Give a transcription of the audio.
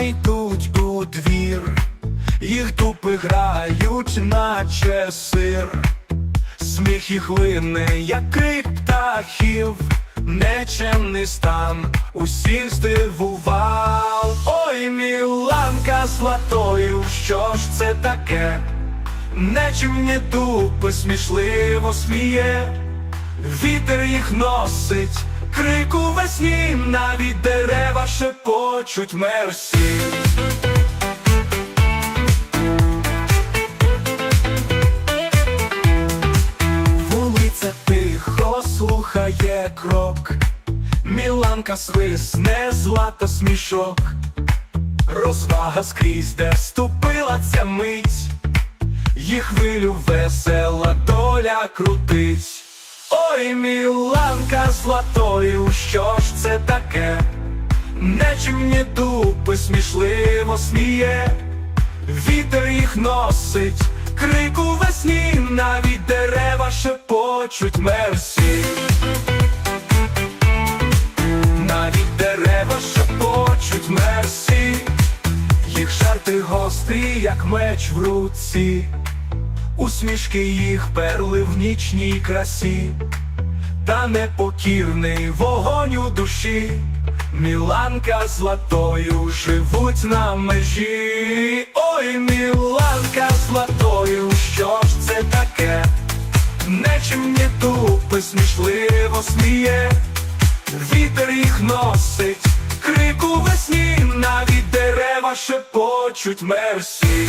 йдуть у двір, їх дупи грають, наче сир, сміх їх як крик птахів, нечемний стан усіх здивував. Ой, міланка златою, що ж це таке? Нечимні дупи смішливо сміє, вітер їх носить, крику весні, навіть дерева шепочуть мерсі. Вулиця тихо слухає крок, Міланка свисне злата смішок, розвага скрізь, де ступила ця мить, їх хвилю весела доля крутить. Ой, Міланка златою, що ж це таке? Нечимні дупи смішливо сміє, вітер їх носить, крику весні, навіть дерева шепочуть мерсі. Навіть дерева шепочуть мерсі, їх жарти гострі, як меч в руці, усмішки їх перли в нічній красі, та непокірний вогонь у душі, Міланка златою живуть на межі. Ой, Міланка златою, що ж це таке? Нечимні дупи смішливо сміє. Вітер їх носить, крику весні, навіть дерева шепочуть мерсі.